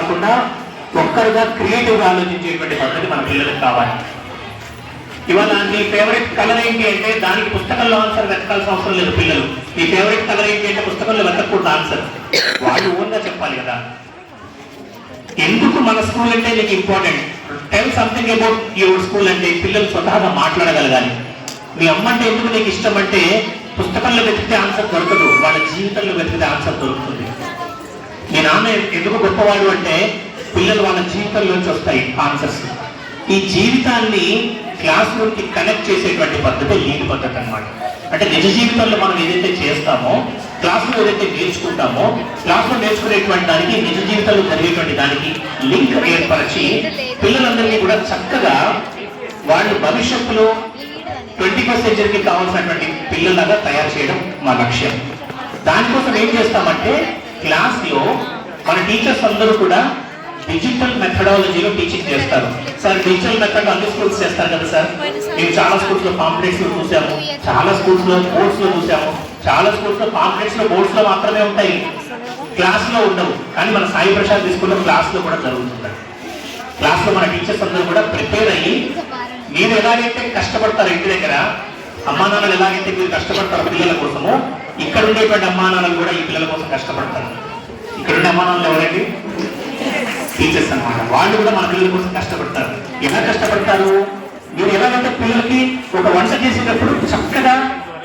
కాకుండా ఒక్కరుగా క్రియేటివ్గా ఆలోచించేటువంటి పద్ధతి మన పిల్లలకు కావాలి. ఇవాళ నీ ఫేవరెట్ కలర్ ఏంటి అంటే దానికి పుస్తకంలో ఆన్సర్ వెతకాల్సిన అవసరం లేదు పిల్లలు. నీ ఫేవరెట్ కలర్ ఏంటి అంటే పుస్తకంలో వెతకూడదు ఆన్సర్. వాళ్ళు ఓన్గా చెప్పాలి కదా. ఎందుకు మన స్కూల్ అంటే నీకు important? Tell something about your school అంటే పిల్లలు స్వతహాగా మాట్లాడగలగాలి. మీ అమ్మ అంటే ఎందుకు నీకు ఇష్టం అంటే పుస్తకంలో వెతికితే ఆన్సర్ దొరకదు. వాళ్ళ జీవితంలో వెతికితే ఆన్సర్ దొరుకుతుంది. మీ నాన్న ఎందుకు గొప్పవాడు అంటే పిల్లలు వాళ్ళ జీవితంలోంచి వస్తాయి ఆన్సర్స్ ఈ జీవితాన్ని క్లాస్ రూమ్కి కనెక్ట్ చేసేటువంటి పద్ధతి లీడ్ పద్ధతి అనమాట అంటే నిజ జీవితంలో మనం ఏదైతే చేస్తామో క్లాస్లో ఏదైతే నేర్చుకుంటామో క్లాస్లో నేర్చుకునేటువంటి దానికి నిజ జీవితంలో జరిగేటువంటి దానికి లింక్ ఏర్పరిచి పిల్లలందరినీ కూడా చక్కగా వాళ్ళు భవిష్యత్తులో ట్వంటీ ఫస్ట్ సెంచరీకి కావాల్సినటువంటి పిల్లలాగా తయారు చేయడం మా లక్ష్యం. దానికోసం ఏం చేస్తామంటే క్లాస్లో మన టీచర్స్ అందరూ కూడా డిజిటల్ మెథడాలజీలో టీచింగ్ చేస్తారు. సార్ డిజిటల్ మెథడ్ అన్ని స్కూల్స్ చేస్తారు కదా సార్? మేము చాలా స్కూల్స్లో పాంప్లెట్స్లో చూసాము చాలా స్కూల్స్లో బోర్డ్స్లో చూసాము చాలా స్కూల్స్లో పాంప్లెట్స్లో బోర్డ్స్లో మాత్రమే ఉంటాయి. క్లాస్లో ఉండవు. కానీ మన సాయి ప్రసాద్ తీసుకున్న క్లాస్లో కూడా జరుగుతుంది క్లాస్లో మన టీచర్స్ అందరూ కూడా ప్రిపేర్ అయ్యి మీరు ఎలాగైతే కష్టపడతారు ఇంటి దగ్గర అమ్మా నాన్నలు ఎలాగైతే మీరు కష్టపడతారు పిల్లల కోసము ఇక్కడ ఉండేటువంటి అమ్మా నాన్నలు కూడా ఈ పిల్లల కోసం కష్టపడతారు. ఇక్కడ ఉండే అమ్మా నాన్నలు ఎవరండి? టీచర్స్ అనమాట వాళ్ళు కూడా మన పిల్లల కోసం కష్టపడతారు. ఎలా కష్టపడతారు? మీరు ఎలాగంటే పిల్లలకి ఒక వంట చేసేటప్పుడు చక్కగా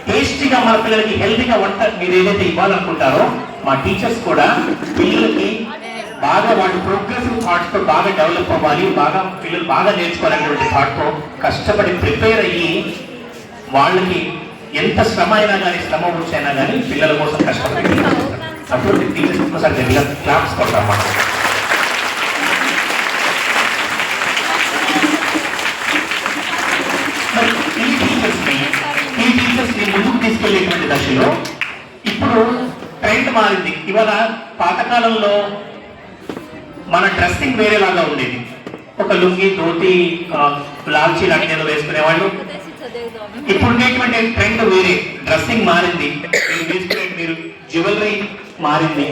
టేస్టీగా మన పిల్లలకి హెల్తీగా వంట మీరు ఏదైతే ఇవ్వాలనుకుంటారో మా టీచర్స్ కూడా పిల్లలకి బాగా వాటి ప్రోగ్రెసివ్ థాట్స్తో బాగా డెవలప్ అవ్వాలి బాగా పిల్లలు బాగా నేర్చుకోవాలనేటువంటి థాట్తో కష్టపడి ప్రిపేర్ అయ్యి వాళ్ళకి ఎంత శ్రమ అయినా కానీ శ్రమ వచ్చైనా కానీ పిల్లల కోసం కష్టపడి చేస్తారు. అప్పుడు టీచర్స్ ఒకసారి గట్టిగా క్లాప్స్ కొడతాం మనం మరి ఈ టీచర్స్ ఈ టీచర్స్ ముందుకు తీసుకెళ్ళేటువంటి దశలో ఇప్పుడు ట్రెండ్ మారింది. ఇవాళ పాతకాలంలో మన డ్రెస్సింగ్ వేరేలాగా ఉండేది. ఒక లుంగి ధోతి లాల్చీ లాంటి ఏదో వేసుకునేవాళ్ళు. ఇప్పుడు ఉండేటువంటి ట్రెండ్ వేరే. డ్రెస్సింగ్ మారింది. మీరు వేసుకునే మీరు జ్యువెలరీ మారింది.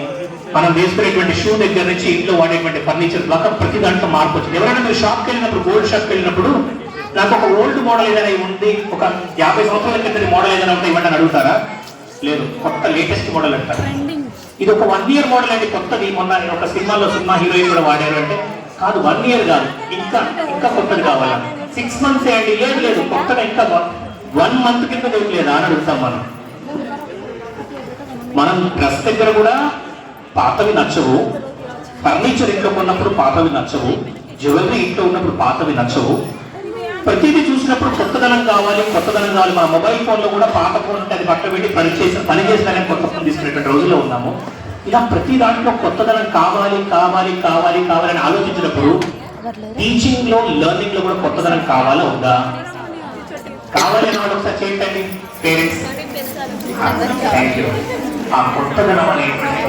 మనం వేసుకునేటువంటి షూ దగ్గర నుంచి ఇంట్లో వాడేటువంటి ఫర్నిచర్ దాకా ప్రతి దాంట్లో మార్పు వచ్చింది. ఎవరైనా మీరు షాప్కి వెళ్ళినప్పుడు గోల్డ్ షాప్కి వెళ్ళినప్పుడు నాకు ఒక ఓల్డ్ మోడల్ ఏదైనా ఉంది ఒక యాభై సంవత్సరాల క్రితం మోడల్ ఏదైనా ఉంటే ఇవ్వండి అని అడుగుతారా? లేదు. కొత్త లేటెస్ట్ మోడల్ అంటారు. ఇది ఒక వన్ ఇయర్ మోడల్ అండి కొత్తది. మొన్న నేను ఒక సినిమాలో సినిమా హీరోయిన్ కూడా వాడారు అంటే కాదు వన్ ఇయర్ కాదు. ఇంకా ఇంకా కొత్తది కావాలా? సిక్స్ మంత్స్ ఏంటి లేదు లేదు. కొత్తగా ఇంకా వన్ మంత్ కింద ఏం లేదా అని అడుగుతాం మనం. మనం డ్రెస్ దగ్గర కూడా పాతవి నచ్చవు. ఫర్నిచర్ ఇంట్లో కొన్నప్పుడు పాతవి నచ్చవు. జ్యువెలరీ ఇంట్లో ఉన్నప్పుడు పాతవి నచ్చవు. ప్రతిదీ చూసినప్పుడు కొత్తదనం కావాలి కొత్తదనం కావాలి. మన మొబైల్ ఫోన్లో కూడా పాత ఫోన్ ఉంటే అది పక్క పెట్టి పని చేసి పని చేసినా కొత్త ఫోన్ తీసుకునేటువంటి రోజుల్లో ఉన్నాము. ఇలా ప్రతి దాంట్లో కొత్తదనం కావాలి కావాలి కావాలి కావాలని ఆలోచించినప్పుడు టీచింగ్లో లెర్నింగ్లో కూడా కొత్తదనం కావాలా ఉందా? కావాలి అని వాళ్ళు ఒకసారి చేయండి పేరెంట్స్ ఆ కొత్తదనం అనేటువంటి